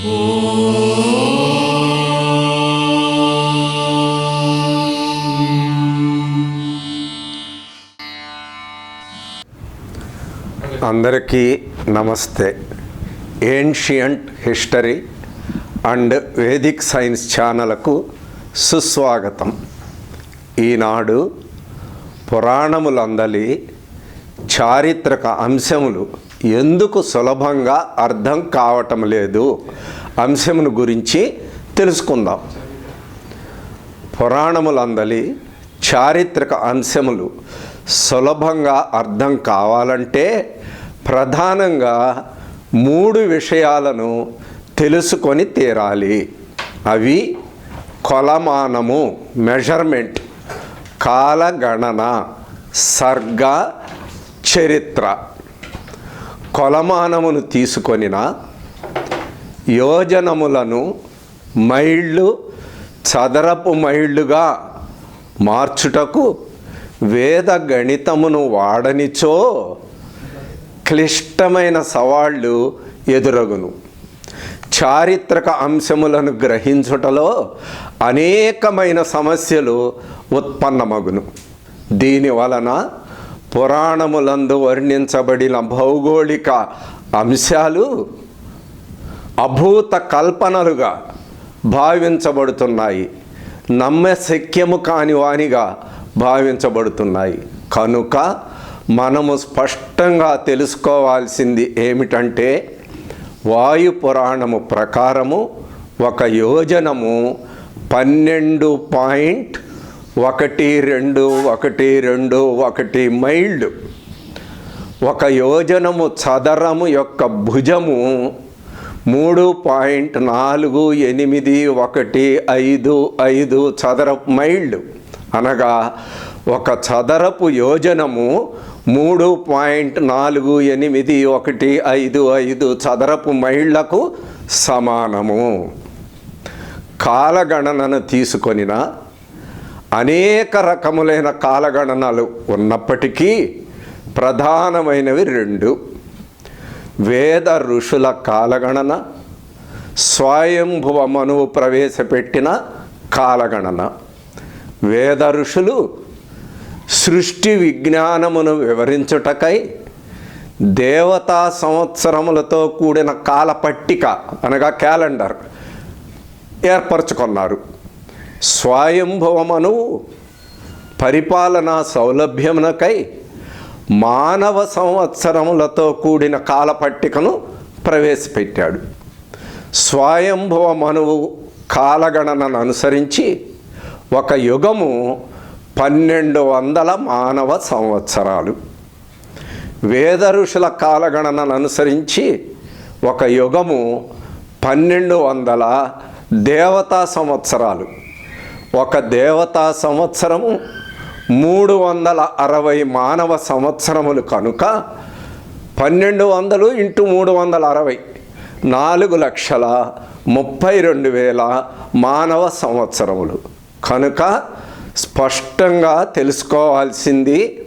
అందరికీ నమస్తే. Ancient history and Vedic science ఛానల్కు సుస్వాగతం. ఈనాడు పురాణములందలి చారిత్రక అంశములు ఎందుకు సులభంగా అర్థం కావటం లేదు? అంశమును గురించి తెలుసుకుందాం. పురాణములందలి చారిత్రక అంశములు సులభంగా అర్థం కావాలంటే ప్రధానంగా మూడు విషయాలను తెలుసుకొని తీరాలి. అవి కొలమానము మెజర్మెంట్ కాలగణన సర్గ చరిత్ర. కొలమానమును తీసుకొనిన యోజనములను మైళ్ళు చదరపు మైళ్ళుగా మార్చుటకు వేద గణితమును వాడనిచో క్లిష్టమైన సవాళ్ళు ఎదురగును. చారిత్రక అంశములను గ్రహించుటలో అనేకమైన సమస్యలు ఉత్పన్నమగును. దీని వలన పురాణములందు వర్ణించబడిన భౌగోళిక అంశాలు అభూత కల్పనలుగా భావించబడుతున్నాయి. నమ్మశక్యము కాని వానిగా భావించబడుతున్నాయి. కనుక మనము స్పష్టంగా తెలుసుకోవాల్సింది ఏమిటంటే వాయు పురాణము ప్రకారము ఒక యోజనము పన్నెండు పాయింట్ ఒకటి రెండు ఒకటి రెండు ఒకటి మైళ్ళు. ఒక యోజనము చదరము యొక్క భుజము మూడు పాయింట్ నాలుగు ఎనిమిది ఒకటి ఐదు ఐదు చదరపు మైళ్ళు. అనగా ఒక చదరపు యోజనము మూడు పాయింట్ నాలుగు ఎనిమిది ఒకటి ఐదు ఐదు చదరపు మైళ్ళకు సమానము. కాలగణనను తీసుకొనిన అనేక రకములైన కాలగణనలు ఉన్నప్పటికీ ప్రధానమైనవి రెండు. వేద ఋషుల కాలగణన స్వయంభువ మనువు ప్రవేశపెట్టిన కాలగణన. వేద ఋషులు సృష్టి విజ్ఞానమును వివరించుటకై దేవతా సంవత్సరములతో కూడిన కాల పట్టిక అనగా క్యాలెండర్ ఏర్పరచుకున్నారు. స్వయంభవమను పరిపాలనా సౌలభ్యమునకై మానవ సంవత్సరములతో కూడిన కాలపట్టికను ప్రవేశపెట్టాడు. స్వయంభవ మనువు కాలగణనను అనుసరించి ఒక యుగము పన్నెండు వందల మానవ సంవత్సరాలు. వేద ఋషుల కాలగణనను అనుసరించి ఒక యుగము పన్నెండు వందల దేవతా సంవత్సరాలు. ఒక దేవతా సంవత్సరము మూడు వందల అరవై మానవ సంవత్సరములు కనుక పన్నెండు వందలు ఇంటూ మూడు వందల అరవై నాలుగు లక్షల ముప్పై రెండు వేల మానవ సంవత్సరములు. కనుక స్పష్టంగా తెలుసుకోవాల్సింది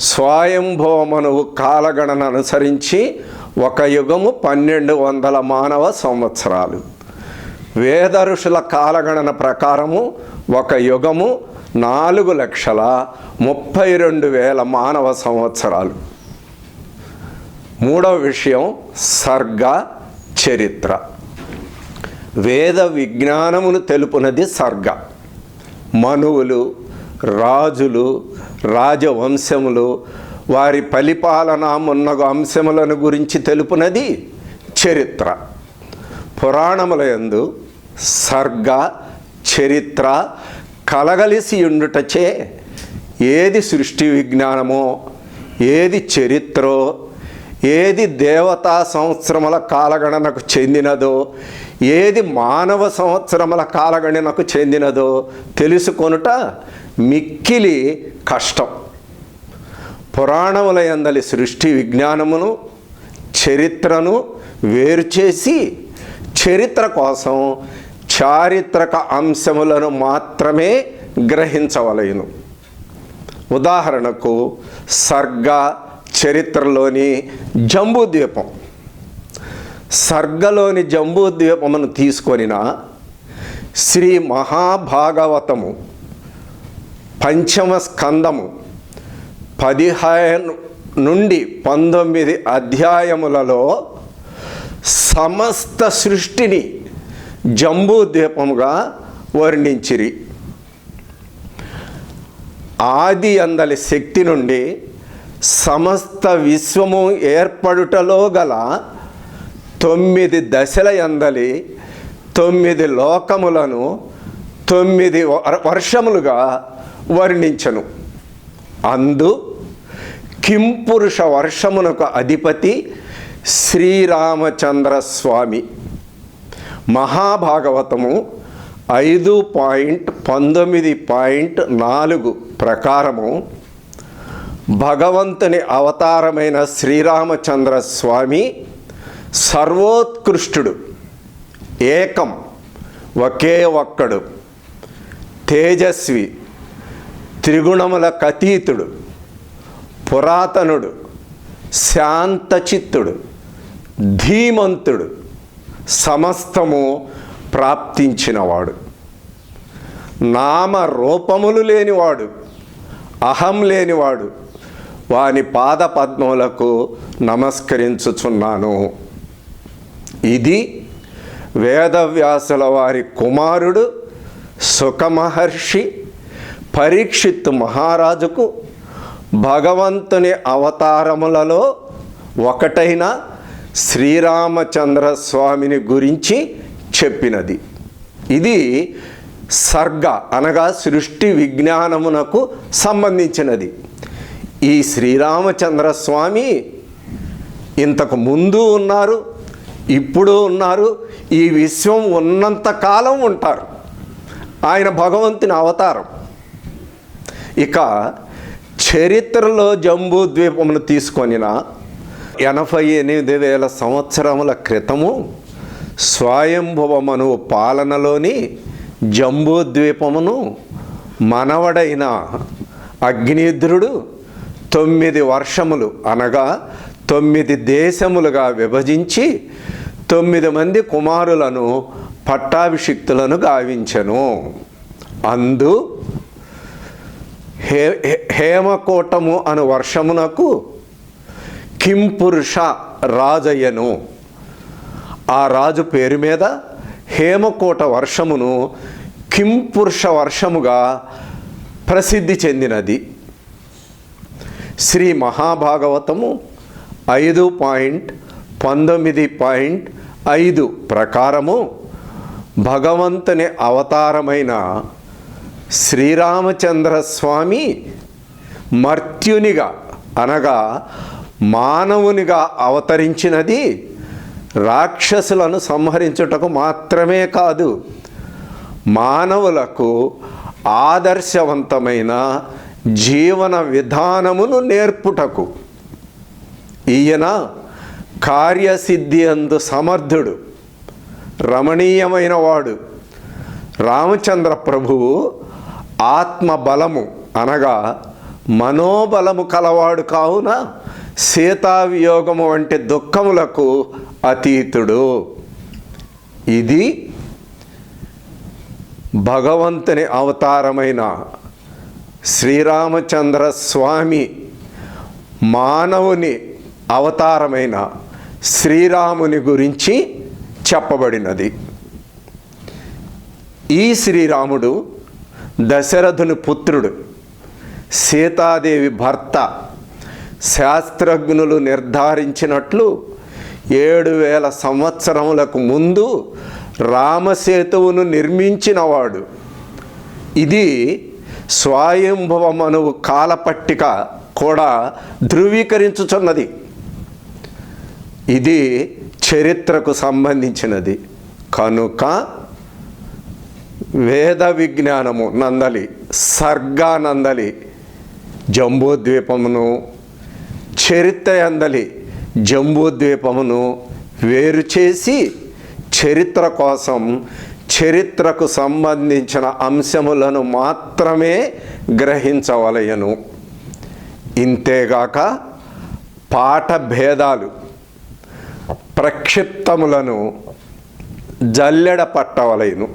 స్వయంభవమనువు కాలగణన అనుసరించి ఒక యుగము పన్నెండు వందల మానవ సంవత్సరాలు. వేద ఋషుల కాలగణన ప్రకారము ఒక యుగము నాలుగు లక్షల ముప్పై రెండు వేల మానవ సంవత్సరాలు. మూడవ విషయం సర్గ చరిత్ర. వేద విజ్ఞానమును తెలుపునది సర్గ. మనువులు రాజులు రాజవంశములు వారి పరిపాలన మున్నగు అంశములను గురించి తెలుపునది చరిత్ర. పురాణముల యందు సర్గ చరిత్ర కలగలిసి ఉండుటచే ఏది సృష్టి విజ్ఞానమో ఏది చరిత్రో ఏది దేవతా సంవత్సరముల కాలగణనకు చెందినదో ఏది మానవ సంవత్సరముల కాలగణనకు చెందినదో తెలుసుకొనుట మిక్కిలి కష్టం. పురాణముల ఎందలి సృష్టి విజ్ఞానమును చరిత్రను వేరు చేసి చరిత్ర కోసం చారిత్రక అంశములను మాత్రమే గ్రహించవలయును ఉదాహరణకు సర్గ చరిత్రలోని జంబూ ద్వీపం సర్గలోని జంబూద్వీపమును తీసుకొనిన శ్రీ మహాభాగవతము పంచమ స్కందము పదిహేను నుండి పంతొమ్మిది అధ్యాయములలో సమస్త సృష్టిని జంబూద్వీపముగా వర్ణించిరి. ఆది అందలి శక్తి నుండి సమస్త విశ్వము ఏర్పడుటలో గల తొమ్మిది దశల ఎందలి తొమ్మిది లోకములను తొమ్మిది వర్షములుగా వర్ణించను. అందు కింపురుష వర్షమునకు అధిపతి శ్రీరామచంద్ర స్వామి మహాభాగవతము ఐదు పాయింట్ పంతొమ్మిది పాయింట్ నాలుగు ప్రకారము భగవంతుని అవతారమైన శ్రీరామచంద్ర స్వామి సర్వోత్కృష్టుడు ఏకం ఒకే ఒక్కడు తేజస్వి త్రిగుణములకు అతీతుడు పురాతనుడు శాంతచిత్తుడు ధీమంతుడు. సమస్తము ప్రాప్తించినవాడు. నామ రూపములు లేనివాడు అహం లేనివాడు వాని పాద పద్మములకు నమస్కరించుచున్నాను. ఇది వేదవ్యాసుల వారి కుమారుడు సుఖమహర్షి పరీక్షిత్ మహారాజుకు భగవంతుని అవతారములలో ఒకటైన శ్రీరామచంద్ర స్వామిని గురించి చెప్పినది. ఇది సర్గ అనగా సృష్టి విజ్ఞానమునకు సంబంధించినది. ఈ శ్రీరామచంద్ర స్వామి ఇంతకు ముందు ఉన్నారు ఇప్పుడు ఉన్నారు ఈ విశ్వం ఉన్నంత కాలం ఉంటారు. ఆయన భగవంతుని అవతారం. ఇక చరిత్రలో జంబూ ద్వీపమును తీసుకొనిన ఎనభై ఎనిమిది వేల సంవత్సరముల క్రితము స్వయంభవమను పాలనలోని జంబూద్వీపమును మనవడైన అగ్నిద్రుడు తొమ్మిది వర్షములు అనగా తొమ్మిది దేశములుగా విభజించి తొమ్మిది మంది కుమారులను పట్టాభిషిక్తులను గావించెను. అందు హే హే- హేమకోటము అను వర్షమునకు కింపురుష రాజయ్యను. ఆ రాజు పేరు మీద హేమకోట వర్షమును కింపురుష వర్షముగా ప్రసిద్ధి చెందినది. శ్రీ మహాభాగవతము ఐదు పాయింట్ పంతొమ్మిది పాయింట్ ఐదు ప్రకారము భగవంతుని అవతారమైన శ్రీరామచంద్ర స్వామి మర్త్యునిగా అనగా మానవునిగా అవతరించినది రాక్షసులను సంహరించుటకు మాత్రమే కాదు. మానవులకు ఆదర్శవంతమైన జీవన విధానమును నేర్పుటకు. ఈయన కార్యసిద్ధి అందు సమర్థుడు రమణీయమైన వాడు రామచంద్ర ప్రభువు ఆత్మబలము అనగా మనోబలము కలవాడు కావున సీతావియోగము వంటి దుఃఖములకు అతీతుడు. ఇది భగవంతుని అవతారమైన శ్రీరామచంద్ర స్వామి మానవుని అవతారమైన శ్రీరాముని గురించి చెప్పబడినది. ఈ శ్రీరాముడు దశరథుని పుత్రుడు సీతాదేవి భర్త శాస్త్రజ్ఞులు నిర్ధారించినట్లు ఏడు వేల సంవత్సరములకు ముందు రామసేతువును నిర్మించినవాడు. ఇది స్వయంభవమనువు కాలపట్టిక కూడా ధృవీకరించుచున్నది. ఇది చరిత్రకు సంబంధించినది. కనుక వేద విజ్ఞానము నందలి సర్గానందలి జంబూద్వీపమును చరిత్ర అందలి జంబూద్వీపమును వేరు చేసి చరిత్ర కోసం చరిత్రకు సంబంధించిన అంశములను మాత్రమే గ్రహించవలయను ఇంతేగాక పాఠభేదాలు ప్రక్షిప్తములను జల్లెడ పట్టవలయను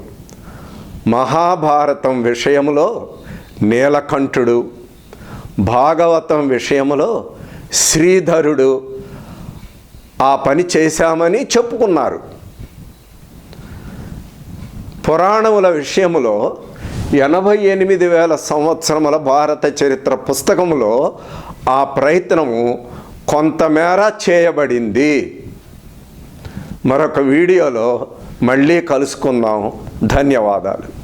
మహాభారతం విషయములో నీలకంఠుడు భాగవతం విషయములో శ్రీధరుడు ఆ పని చేశామని చెప్పుకున్నారు. పురాణముల విషయంలో ఎనభై ఎనిమిది వేల సంవత్సరముల భారత చరిత్ర పుస్తకములో ఆ ప్రయత్నము కొంతమేర చేయబడింది. మరొక వీడియోలో మళ్ళీ కలుసుకుందాం. ధన్యవాదాలు.